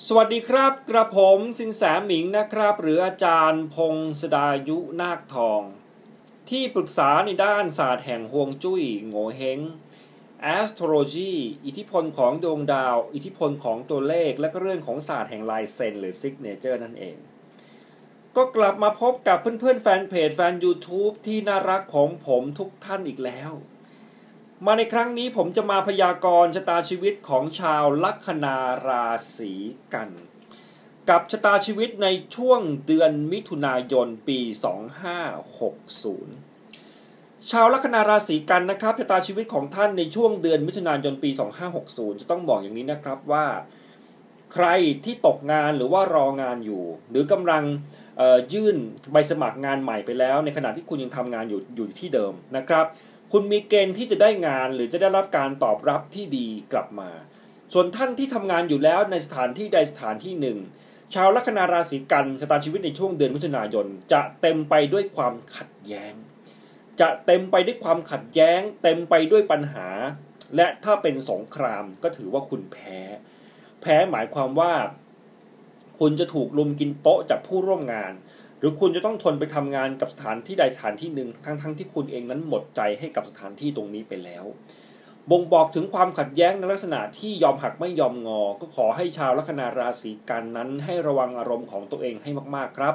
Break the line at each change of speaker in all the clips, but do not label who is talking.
สวัสดีครับ กระผมสินแสหมิงนะครับ หรืออาจารย์พงศดายุนาคทอง ที่ปรึกษาในด้านศาสตร์แห่งฮวงจุ้ยโงเฮง astrology อิทธิพลของดวงดาว อิทธิพลของตัวเลข และก็เรื่องของศาสตร์แห่งลายเซ็นหรือ signature นั่นเอง ก็กลับมาพบกับเพื่อนๆแฟนเพจแฟน YouTube ที่น่ารักของผมทุกท่านอีกแล้ว มาในครั้งนี้ผมจะมาพยากรณ์ชะตาชีวิตของชาวลัคนาราศีกัน กับชะตาชีวิตในช่วงเดือนมิถุนายนปี 2560 ชาวลัคนาราศีกันนะครับชะตาชีวิตของท่านในช่วงเดือนมิถุนายนปี 2560 จะต้องบอกอย่างนี้นะครับว่า ใครที่ตกงานหรือว่ารองานอยู่ หรือกำลังยื่นใบสมัครงานใหม่ไปแล้ว ในขณะที่คุณยังทำงานอยู่อยู่ที่เดิมนะครับ คุณมีเกณฑ์ที่จะได้งานหรือจะได้รับการตอบรับที่ดีกลับมา ส่วนท่านที่ทำงานอยู่แล้วในสถานที่ใดสถานที่หนึ่ง ชาวลัคนาราศีกันชะตาชีวิตในช่วงเดือนมิถุนายน จะเต็มไปด้วยความขัดแย้ง จะเต็มไปด้วยความขัดแย้ง เต็มไปด้วยปัญหา และถ้าเป็นสงครามก็ถือว่าคุณแพ้ แพ้หมายความว่า คุณจะถูกลุมกินโต๊ะจากผู้ร่วมงาน หรือคุณจะต้องทนไปทำงานกับสถานที่ใดสถานที่หนึ่งทั้งๆทที่คุณเองนั้นหมดใจให้กับสถานที่ตรงนี้ไปแล้ว บ่งบอกถึงความขัดแย้งในลักษณะที่ยอมหักไม่ยอมงอ ก็ขอให้ชาวลัคนาราศีกันนั้น ให้ระวังอารมณ์ของตัวเองให้มากๆครับ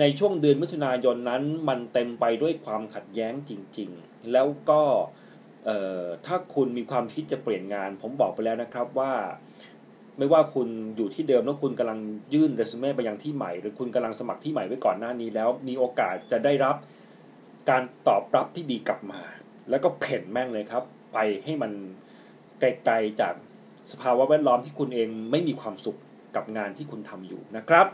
ในช่วงเดือนมิถุนายนนั้น มันเต็มไปด้วยความขัดแย้งจริง ๆ แล้วก็ถ้าคุณมีความคิดจะเปลี่ยนงาน ผมบอกไปแล้วนะครับว่า ไม่ว่าคุณอยู่ที่เดิมแล้วคุณกำลังยื่นเรซูเม่ไปยังที่ใหม่ หรือคุณกำลังสมัครที่ใหม่ไว้ก่อนหน้านี้ แล้วมีโอกาสจะได้รับการตอบรับที่ดีกลับมา แล้วก็เพ่นแม่งเลยครับ ไปให้มันไกลๆจากสภาวะแวดล้อมที่คุณเองไม่มีความสุขกับงานที่คุณทำอยู่นะครับ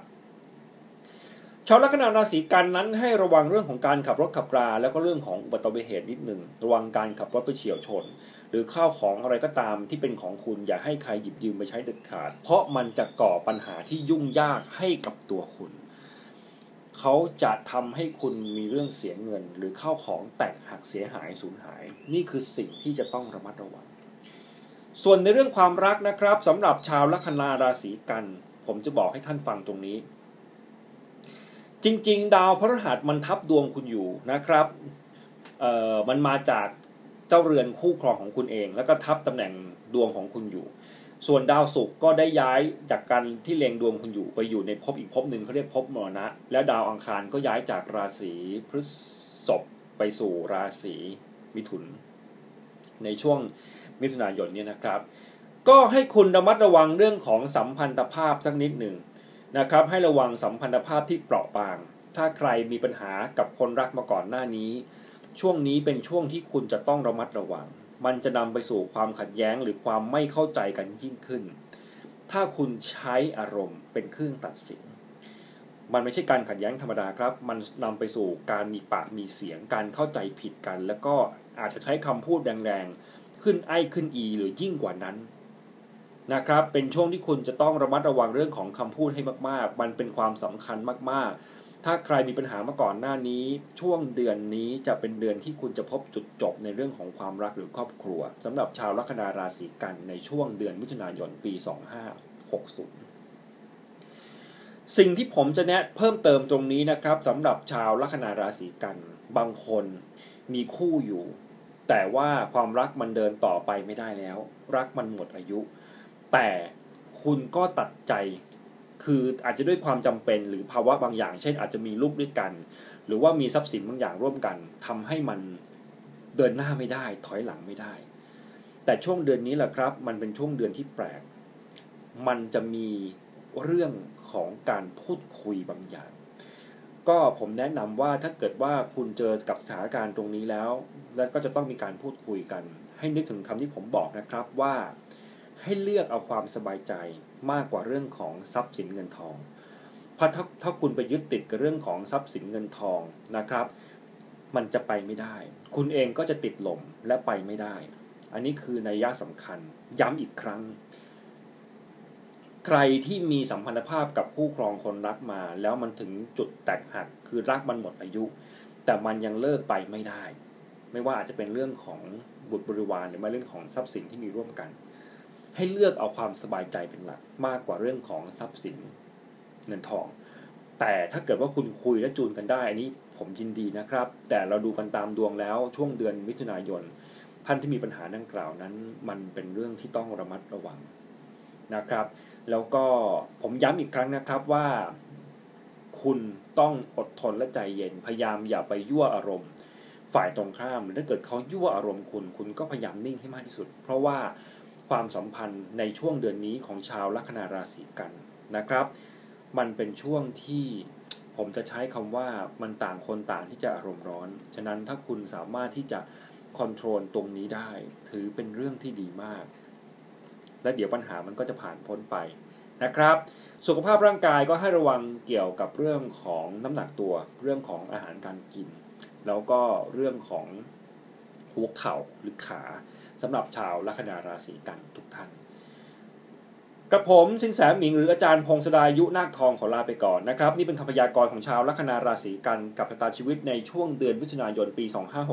ชาวลัคนาราศีกันนั้นให้ระวังเรื่องของการขับรถขับรา แล้วก็เรื่องของอุบัติเหตุนิดหนึ่งระวังการขับรถไปเฉียวชน หรือข้าวของอะไรก็ตามที่เป็นของคุณอย่าให้ใครหยิบยืมไปใช้เด็ดขาด เพราะมันจะก่อปัญหาที่ยุ่งยากให้กับตัวคุณ เขาจะทำให้คุณมีเรื่องเสียเงิน หรือข้าวของแตกหักเสียหายสูญหาย นี่คือสิ่งที่จะต้องระมัดระวัง ส่วนในเรื่องความรักนะครับสำหรับชาวลัคนาราศีกัน ผมจะบอกให้ท่านฟังตรงนี้ จริง ๆ ดาวพฤหัสมันทับดวงคุณอยู่นะครับเอ่อมันมาจากเจ้าเรือนคู่ครองของคุณเอง แล้วก็ทับตำแหน่งดวงของคุณอยู่ ส่วนดาวศุกร์ก็ได้ย้ายจากการที่เลงดวงคุณอยู่ไปอยู่ในภพอีกภพหนึ่งเขาเรียกภพมรณะ แล้วดาวอังคารก็ย้ายจากราศีพฤษภไปสู่ราศีมิถุน ในช่วงมิถุนายนเนี่ยนะครับ ก็ให้คุณระมัดระวังเรื่องของสัมพันธภาพสักนิดหนึ่ง นะครับ ให้ระวังสัมพันธภาพที่เปราะบาง ถ้าใครมีปัญหากับคนรักมาก่อนหน้านี้ ช่วงนี้เป็นช่วงที่คุณจะต้องระมัดระวัง มันจะนำไปสู่ความขัดแย้งหรือความไม่เข้าใจกันยิ่งขึ้น ถ้าคุณใช้อารมณ์เป็นเครื่องตัดสิน มันไม่ใช่การขัดแย้งธรรมดาครับ มันนำไปสู่การมีปากมีเสียง การเข้าใจผิดกัน แล้วก็อาจจะใช้คำพูดแรงๆ ขึ้นไอ้ขึ้นอีหรือยิ่งกว่านั้น นะครับ เป็นช่วงที่คุณจะต้องระมัดระวังเรื่องของคำพูดให้มากๆ มันเป็นความสำคัญมากๆ ถ้าใครมีปัญหามาก่อนหน้านี้ ช่วงเดือนนี้จะเป็นเดือนที่คุณจะพบจุดจบในเรื่องของความรักหรือครอบครัวสำหรับชาวลัคนาราศีกันในช่วงเดือนมิถุนายนปี 2560สิ่งที่ผมจะแนะเพิ่มเติมตรงนี้นะครับสำหรับชาวลัคนาราศีกัน บางคนมีคู่อยู่ แต่ว่าความรักมันเดินต่อไปไม่ได้แล้ว รักมันหมดอายุ แต่คุณก็ตัดใจ คืออาจจะด้วยความจำเป็นหรือภาวะบางอย่าง เช่น อาจจะมีลูกด้วยกัน หรือว่ามีทรัพย์สินบางอย่างร่วมกันทำให้มันเดินหน้าไม่ได้ ถอยหลังไม่ได้ แต่ช่วงเดือนนี้แหละครับ มันเป็นช่วงเดือนที่แปลก มันจะมีเรื่องของการพูดคุยบางอย่าง ก็ผมแนะนำว่าถ้าเกิดว่าคุณเจอกับสถานการณ์ตรงนี้แล้ว แล้วก็จะต้องมีการพูดคุยกัน ให้นึกถึงคำที่ผมบอกนะครับว่า ให้เลือกเอาความสบายใจมากกว่าเรื่องของทรัพย์สินเงินทอง เพราะถ้าถ้าคุณไปยึดติดกับเรื่องของทรัพย์สินเงินทองนะครับ มันจะไปไม่ได้ คุณเองก็จะติดหล่มและไปไม่ได้ อันนี้คือในยะสำคัญ ย้ำอีกครั้ง ใครที่มีสัมพันธภาพกับคู่ครองคนรักมา แล้วมันถึงจุดแตกหัก คือรักมันหมดอายุ แต่มันยังเลิกไปไม่ได้ ไม่ว่าอาจจะเป็นเรื่องของบุตรบริวารหรือไม่เรื่องของทรัพย์สินที่มีร่วมกัน ให้เลือกเอาความสบายใจเป็นหลักมากกว่าเรื่องของทรัพย์สินเงินทอง แต่ถ้าเกิดว่าคุณคุยและจูนกันได้อันนี้ผมยินดีนะครับ แต่เราดูกันตามดวงแล้วช่วงเดือนมิถุนายน ท่านที่มีปัญหาดังกล่าวนั้น มันเป็นเรื่องที่ต้องระมัดระวังนะครับ แล้วก็ผมย้ำอีกครั้งนะครับว่า คุณต้องอดทนและใจเย็น พยายามอย่าไปยั่วอารมณ์ ฝ่ายตรงข้ามถ้าเกิดเขายั่วอารมณ์คุณ คุณก็พยายามนิ่งให้มากที่สุด เพราะว่า ความสัมพันธ์ในช่วงเดือนนี้ของชาวลัคนาราศีกันนะครับ มันเป็นช่วงที่ผมจะใช้คำว่ามันต่างคนต่างที่จะอารมณ์ร้อน ฉะนั้นถ้าคุณสามารถที่จะคอนโทรลตรงนี้ได้ ถือเป็นเรื่องที่ดีมาก และเดี๋ยวปัญหามันก็จะผ่านพ้นไปนะครับ สุขภาพร่างกายก็ให้ระวังเกี่ยวกับเรื่องของน้ำหนักตัว เรื่องของอาหารการกิน แล้วก็เรื่องของหัวเข่าหรือขา สำหรับชาวลัคนาราศีกันทุกท่าน กระผมสินแสหมิงหรืออาจารย์พงศดายุนาคทองขอลาไปก่อนนะครับ นี่เป็นคำพยากรณ์ของชาวลัคนาราศีกันกับชะตาชีวิตในช่วงเดือนมิถุนายนปี 2 5 6